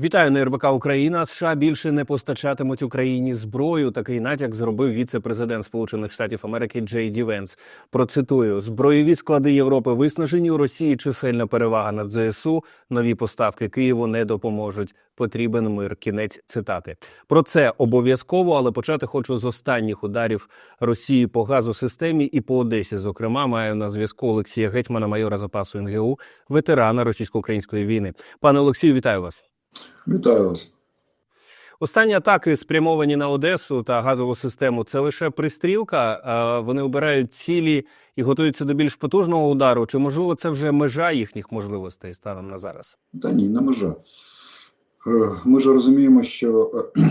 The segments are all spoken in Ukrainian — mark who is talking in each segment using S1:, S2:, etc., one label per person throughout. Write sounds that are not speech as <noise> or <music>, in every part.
S1: Вітаю на РБК Україна. США більше не постачатимуть Україні зброю. Такий натяк зробив віце-президент Сполучених Штатів Америки Джей Ді Венс. Процитую: збройові склади Європи виснажені у Росії. Чисельна перевага над ЗСУ. Нові поставки Києву не допоможуть. Потрібен мир. Кінець цитати. Про це обов'язково, але почати хочу з останніх ударів Росії по газосистемі і по Одесі. Зокрема, маю на зв'язку Олексія Гетьмана, майора запасу НГУ, ветерана російсько-української війни. Пане Олексію, вітаю вас.
S2: Вітаю вас.
S1: Останні атаки спрямовані на Одесу та газову систему. Це лише пристрілка. Вони обирають цілі і готуються до більш потужного удару. Чи можливо це вже межа їхніх можливостей станом на зараз?
S2: Та ні, не межа. Е, Ми ж розуміємо, що е,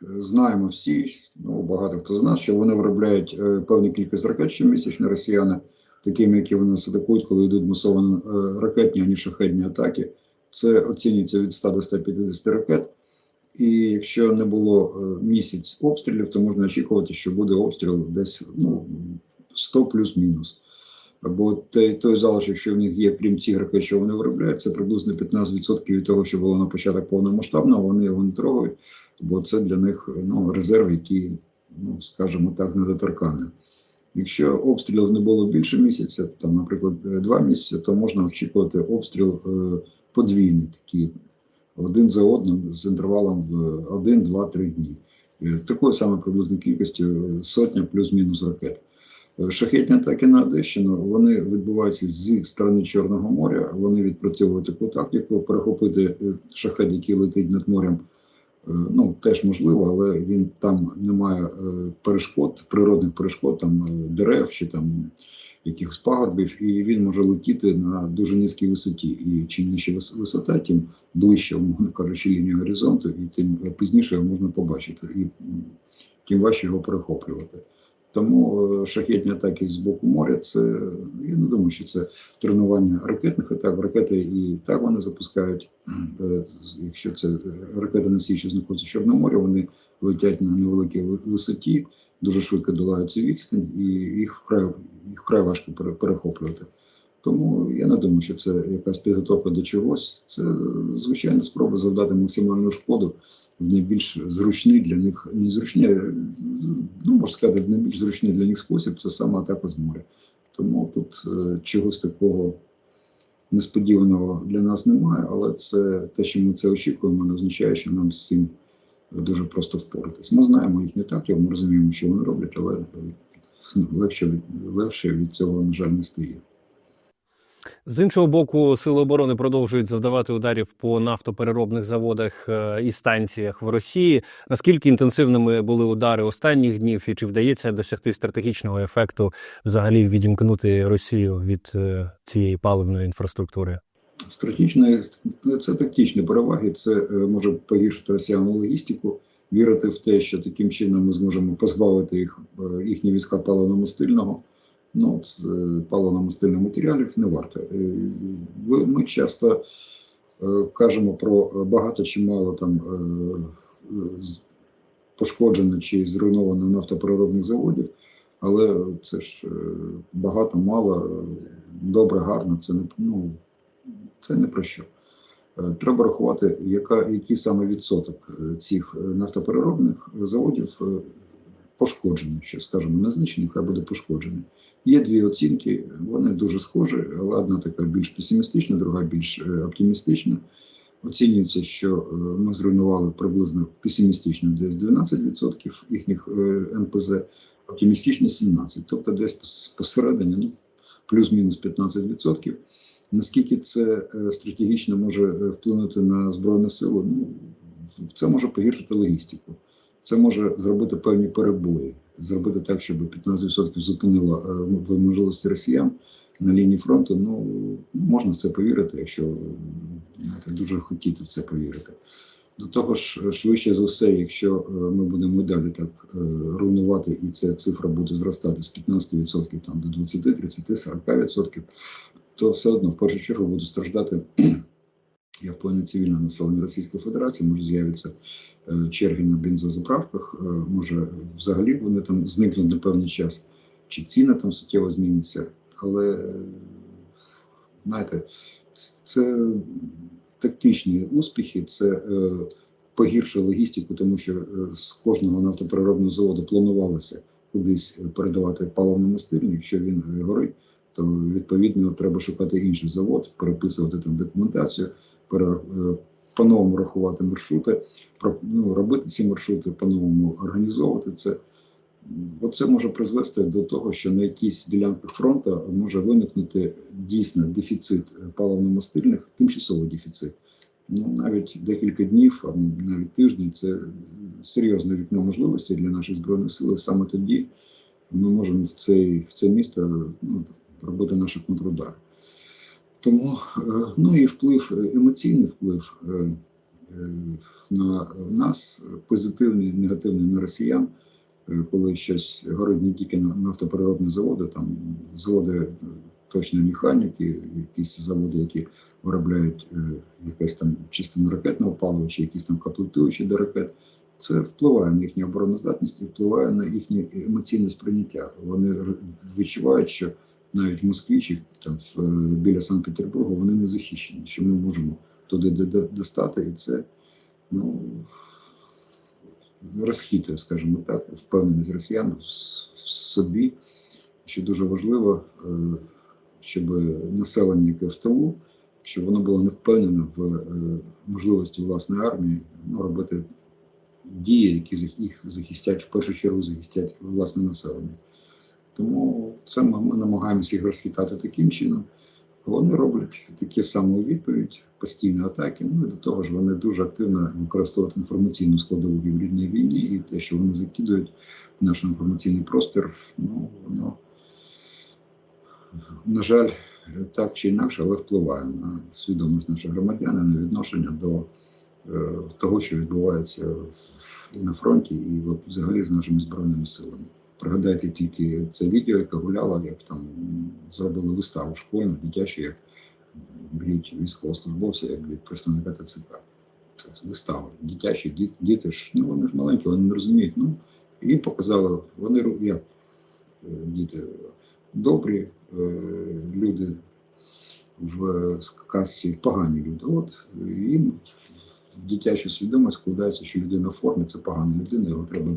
S2: <clears throat> знаємо всі, ну багато хто з нас, що вони виробляють е, певну кількість ракет щомісячно росіяни, такими, які вони нас атакують, коли йдуть масовані ракетні, ані шахетні атаки. Це оцінюється від 100 до 150 ракет. І якщо не було е, місяць обстрілів, то можна очікувати, що буде обстріл десь ну, 100 плюс-мінус. Бо той, той залишок, що в них є, крім цих ракет, що вони виробляють, це приблизно 15% від того, що було на початок повномасштабного. Вони його не трогають, бо це для них ну, резерв, який, ну скажімо так, недоторканний. Якщо обстрілів не було більше місяця, там, наприклад, е, два місяці, то можна очікувати обстріл е, подвійний, такий один за одним з інтервалом в 1, 2, 3 дні. Е, Такою саме приблизно кількістю е, сотня плюс-мінус ракет. Е, Шахетні атаки на Одещину вони відбуваються зі сторони Чорного моря. Вони відпрацьовують таку тактику, перехопити шахет, який летить над морем. Ну, теж можливо, але він там не має перешкод, природних перешкод, там дерев чи там якихось пагорбів, і він може летіти на дуже низькій висоті. І чим нижча вис- висота, тим ближче, кажучи, лінія горизонту, і тим пізніше його можна побачити, і тим важче його перехоплювати. Тому е, шахетні атаки з боку моря це я не думаю, що це тренування ракетних атак. Ракети і так вони запускають. Е, Якщо це е, ракети носії, що знаходяться в Чорному морі, вони летять на невеликій висоті, дуже швидко долають цю відстань, і їх вкрай їх вкрай важко пере- перехоплювати. Тому я не думаю, що це якась підготовка до чогось. Це звичайна спроба завдати максимальну шкоду в найбільш зручний для них незручний, е, ну можна сказати, в найбільш зручний для них спосіб це саме атака з моря. Тому тут е, чогось такого несподіваного для нас немає, але це те, що ми це очікуємо, не означає, що нам з цим дуже просто впоратись. Ми знаємо їхню тактику, ми розуміємо, що вони роблять, але е, легше від легше від цього, на жаль, не стає.
S1: З іншого боку, сили оборони продовжують завдавати ударів по нафтопереробних заводах е, і станціях в Росії. Наскільки інтенсивними були удари останніх днів, і чи вдається досягти стратегічного ефекту взагалі відімкнути Росію від е, цієї паливної інфраструктури?
S2: Стратегічне це тактичні переваги. Це е, може погіршити росіяну логістику, вірити в те, що таким чином ми зможемо позбавити їх е, їхні війська паливно-мастильного. Ну, е, паливно-мастильних матеріалів не варто. Е, Ми часто кажемо про багато чи мало там пошкоджено чи зруйновано нафтопереробних заводів, але це ж багато, мало, добре, гарно. Це не ну, це не про що. Е, Треба рахувати, яка, який саме відсоток е, цих е, нафтопереробних заводів пошкоджений, що скажімо, не знищений, хай буде пошкоджений. Є дві оцінки, вони дуже схожі, але одна така більш песимістична, друга більш оптимістична. Оцінюється, що ми зруйнували приблизно песимістично десь 12% їхніх НПЗ, оптимістично 17%. Тобто десь пос- посередині, ну, плюс-мінус 15%. Наскільки це е, стратегічно може е, вплинути на Збройні сили, ну, це може погіршити логістику. Це може зробити певні перебої, зробити так, щоб 15% зупинило е, можливості росіян на лінії фронту. Ну можна в це повірити, якщо дуже хотіти в це повірити. До того ж, швидше за все, якщо ми будемо далі так руйнувати, і ця цифра буде зростати з 15% там, до 20, 30, 40%, то все одно в першу чергу буде страждати. <clears throat> Я впевнений цивільне населення Російської Федерації, може з'являться е, черги на бензозаправках, е, може взагалі вони там зникнуть на певний час, чи ціна там суттєво зміниться. Але е, знаєте, це тактичні успіхи, це е, погіршує логістику, тому що е, з кожного нафтопереробного заводу планувалося кудись е, передавати паливно-мастильник. Якщо він е, горить, то відповідно треба шукати інший завод, переписувати там документацію, е, по-новому рахувати маршрути, ну, робити ці маршрути, по-новому організовувати це. Оце може призвести до того, що на якійсь ділянках фронту може виникнути дійсно дефіцит е, паливно-мастильних, тимчасовий дефіцит. Ну, навіть декілька днів, а навіть тиждень це серйозне вікно можливостей для наших збройних сил. Саме тоді ми можемо в цей, в це місто ну, робити наші контрудари. Тому е, ну і вплив, е, емоційний вплив е, на нас, позитивний, негативний на росіян, коли щось горить не тільки на нафтопереробні заводи, там заводи точної механіки, якісь заводи, які виробляють якесь там частину ракетного палива чи якісь там комплектуючі до ракет. Це впливає на їхню обороноздатність і впливає на їхнє емоційне сприйняття. Вони відчувають, що навіть в Москві чи там в, е, біля Санкт-Петербургу вони не захищені, що ми можемо туди достати, і це ну, розхитує, скажімо так, впевненість росіян в, в собі, що дуже важливо, е, щоб населення, яке в тилу, щоб воно було не впевнене в е, можливості власної армії ну, робити дії, які їх захистять, в першу чергу захистять власне населення. Тому це ми, ми намагаємося їх розхитати таким чином. Вони роблять такі саме у відповідь, постійні атаки. Ну і до того ж, вони дуже активно використовують інформаційну складову в гібридній війні, і те, що вони закидують в наш інформаційний простір, ну воно, на жаль, так чи інакше, але впливає на свідомість наших громадян, на відношення до е, того, що відбувається і на фронті, і взагалі з нашими збройними силами. Пригадайте тільки це відео, яке гуляло, як там зробили виставу школьну, дитячу, як б'ють військовослужбовця, як б'ють представника ТЦК. Це вистава. Дитячі, діти, ж, ну вони ж маленькі, вони не розуміють. Ну, і показали, вони як е, діти добрі, е, люди в сказці погані люди. От е, їм в дитячу свідомість складається, що людина в формі це погана людина, його треба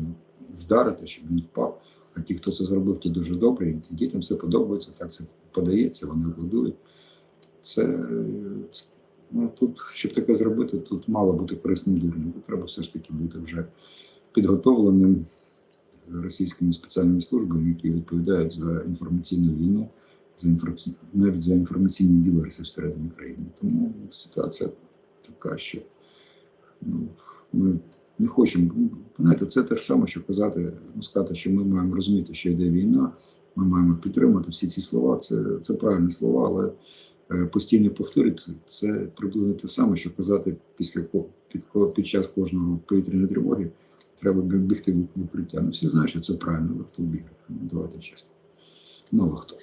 S2: вдарити, щоб він впав. А ті, хто це зробив, ті дуже добрі, дітям все подобається, так це подається, вони аплодують. Це, це ну, тут, щоб таке зробити, тут мало бути корисним дурнем. Тут треба все ж таки бути вже підготовленим російськими спеціальними службами, які відповідають за інформаційну війну, за інформаці... навіть за інформаційні диверсії всередині країни. Тому ситуація така, що ну, ми не хочемо. Знаєте, це те ж саме, що казати, ну, сказати, що ми маємо розуміти, що йде війна, ми маємо підтримати всі ці слова. Це, це правильні слова, але е, постійно повторювати це приблизно те саме, що казати після під, під час кожного повітряної тривоги треба бігти в укриття. Ну всі знають, що це правильно, але хто бігає. Ну, давайте чесно. Мало хто.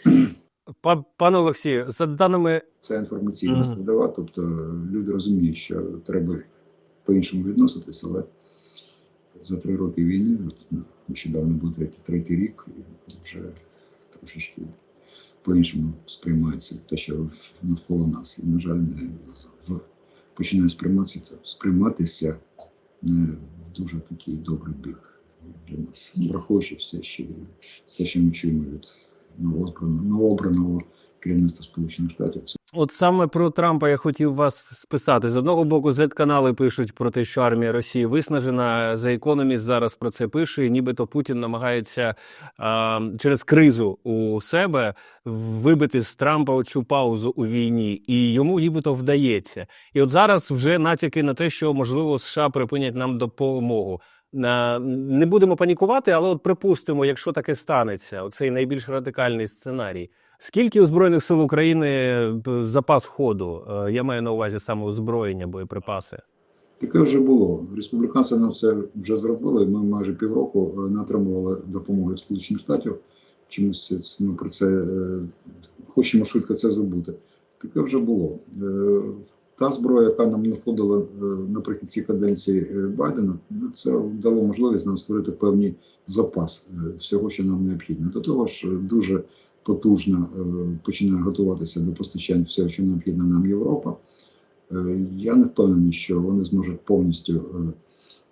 S1: Па- Пане Олексію, за даними
S2: Це інформаційна складова, тобто люди розуміють, що треба по-іншому відноситись, але за три роки війни, от, ну, нещодавно був третій, третій рік, і вже трошечки по-іншому сприймається те, що навколо нас. І, на жаль, не в, починає сприйматися, сприйматися не в дуже такий добрий бік для нас. Враховуючи все, що, те, що ми чуємо від новообраного, новообраного керівництва Сполучених Штатів,
S1: От саме про Трампа я хотів вас списати. З одного боку, Z-канали пишуть про те, що армія Росії виснажена. The Economist зараз про це пише. І нібито Путін намагається а, через кризу у себе вибити з Трампа оцю паузу у війні, і йому нібито вдається. І от зараз вже натяки на те, що можливо США припинять нам допомогу. Не будемо панікувати, але от припустимо, якщо таке станеться, оцей найбільш радикальний сценарій. Скільки у Збройних сил України е, запас ходу? Е, Я маю на увазі саме озброєння, боєприпаси.
S2: Таке вже було. Республіканці нам це вже зробили. Ми майже півроку е, не отримували допомоги від Сполучених Штатів. Чомусь ми про це хочемо швидко це забути. Таке вже було. Та зброя, яка нам надходила е, наприкінці каденції е, Байдена, ну, це дало можливість нам створити певний запас е, всього, що нам необхідно. До того ж, дуже потужно починає готуватися до постачання всього, що необхідно нам Європа. Я не впевнений, що вони зможуть повністю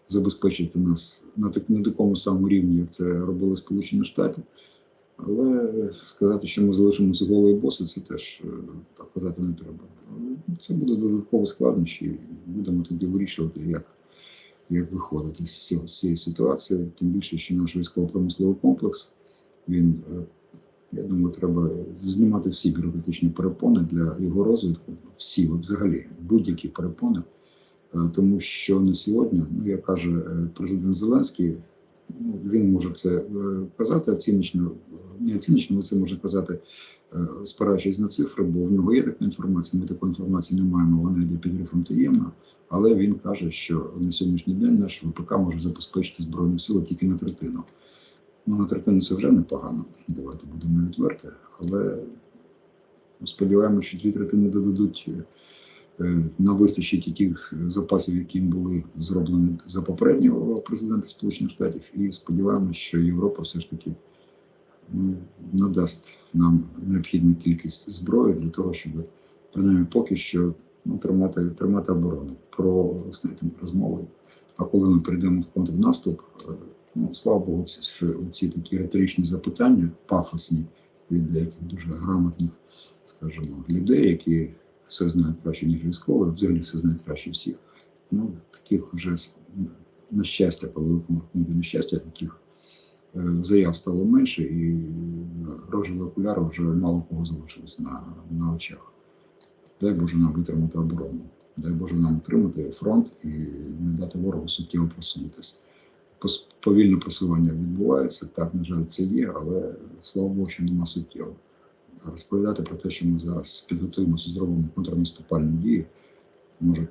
S2: забезпечити нас на такому самому рівні, як це робили Сполучені Штати. Але сказати, що ми залишимося голої боси, це теж е, так казати не треба. Це буде додаткові складнощі, і будемо тоді вирішувати, як, як виходити з цього- з цієї ситуації. Тим більше, що наш військово-промисловий комплекс, він, е, я думаю, треба знімати всі бюрократичні перепони для його розвитку, всі взагалі, будь-які перепони. Е, Тому що на сьогодні, ну як каже президент Зеленський, ну, він може це казати оціночно, е, але це може казати, е, спираючись на цифри, бо в нього є така інформація. Ми такої інформації не маємо, вона йде під грифом таємно. Але він каже, що на сьогоднішній день наш ВПК може забезпечити збройні сили тільки на третину. Ну, на третину це вже непогано. Давайте будемо відверті, але сподіваємося, що дві третини додадуть. е, е, вистачить тих запасів, які були зроблені за попереднього президента Сполучених Штатів, і сподіваємося, що Європа все ж таки ну, надасть нам необхідну кількість зброї для того, щоб принаймні поки що ну, тримати, тримати оборону. Про знаєте, розмови. А коли ми перейдемо в контрнаступ, е, ну слава Богу, що ці такі риторичні запитання, пафосні від деяких дуже грамотних, скажімо, людей, які все знають краще, ніж військові, взагалі все знають краще всіх. Ну, таких вже на щастя, по великому рахунку, на щастя, таких заяв стало менше, і рожеві окуляри вже мало кого залишилось на, на очах. Дай Боже нам витримати оборону. Дай Боже нам утримати фронт і не дати ворогу суттєво просунутися. Повільне просування відбувається, так, на жаль, це є, але слава Богу, що нема суттєво. Розповідати про те, що ми зараз підготуємося, зробимо контрнаступальні дії, може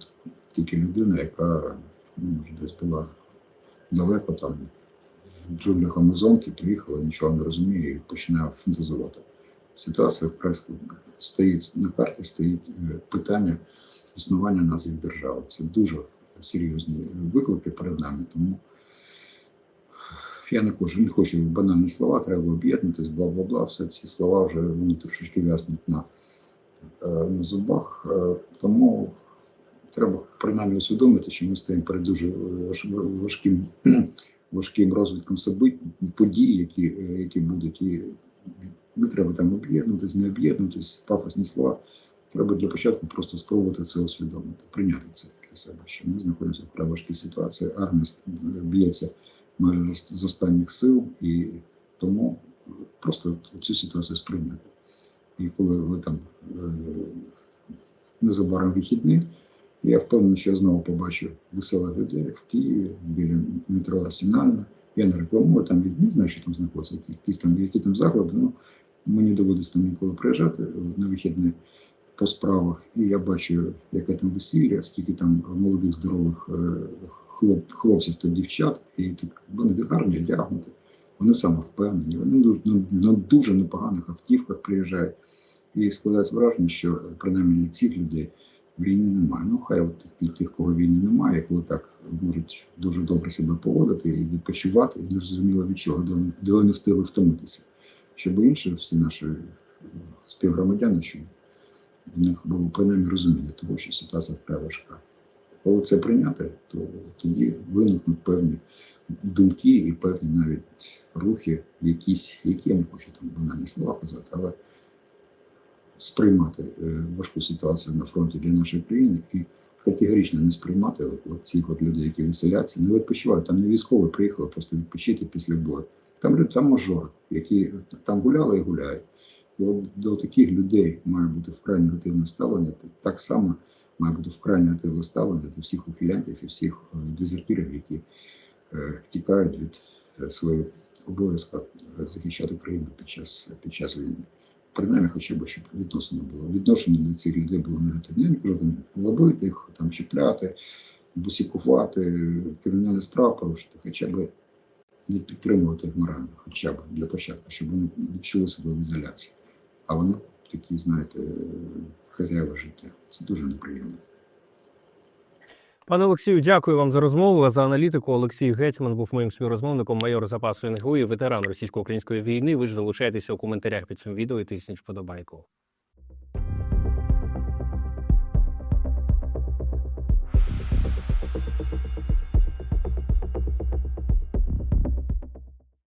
S2: тільки людина, яка ну, десь була далеко там, в джунглях Амазонки, приїхала, нічого не розуміє і починає фантазувати. Ситуація вкрай стоїть на карті, стоїть е, питання існування нас як держави. Це дуже серйозні виклики перед нами. Тому я не хочу, не хочу банальні слова, треба об'єднатись, бла бла бла. Все ці слова вже вони трошечки в'язнуть на, е, на зубах. Е, Тому треба принаймні усвідомити, що ми стоїмо перед дуже важким, важким розвитком подій, які, е, які будуть. І не треба там об'єднуватись, не об'єднуватись, пафосні слова. Треба для початку просто спробувати це усвідомити, прийняти це для себе, що ми знаходимося в важкій ситуації, армія б'ється майже з- останніх сил, і тому е, просто цю ситуацію сприйняти. І коли ви там е, незабаром вихідні, я впевнений, що я знову побачу веселих людей в Києві біля метро Арсенальна. Я не рекламую, там не знаю, що там знаходиться, якісь там, які там заклади. Ну, мені доводиться там інколи приїжджати на вихідні по справах, і я бачу, яке там весілля, скільки там молодих, здорових е, хлоп, хлопців та дівчат, і так вони гарні одягнуті, вони самовпевнені, вони на дуже непоганих автівках приїжджають. І складається враження, що е, принаймні цих людей війни немає. Ну, хай от для тих, кого війни немає, коли так можуть дуже добре себе поводити і відпочивати, і не зрозуміло від чого, де вони, встигли втомитися. Щоб інші всі наші е, співгромадяни, щоб в них було принаймні розуміння того, що ситуація вкрай важка. Коли це прийняти, то тоді виникнуть певні думки і певні навіть рухи, якісь, які я не хочу там банальні слова казати, але сприймати е, важку ситуацію на фронті для нашої країни і категорично не сприймати от, цих от людей, які веселяться, не відпочивають. Там не військові приїхали просто відпочити після бою. Там люди, там мажори, які там гуляли і гуляють. І от до таких людей має бути вкрай негативне ставлення. Так само має бути вкрай негативне ставлення до всіх ухилянтів і всіх е, дезертирів, які е, втікають від е, свого обов'язка е, захищати країну під час, під час війни. Принаймні, хоча б щоб відносини було. Відношення до цих людей було негативне. Я не кажу там лобити їх, там чіпляти, бусікувати, кримінальні справи порушити, хоча б не підтримувати їх морально, хоча б для початку, щоб вони відчули себе в ізоляції. А вони такі, знаєте, хазяїва життя. Це дуже неприємно.
S1: Пане Олексію, дякую вам за розмову. За аналітику Олексій Гетьман був моїм співрозмовником, майор запасу НГУ і ветеран російсько-української війни. Ви ж залишайтеся у коментарях під цим відео і тисніть вподобайку.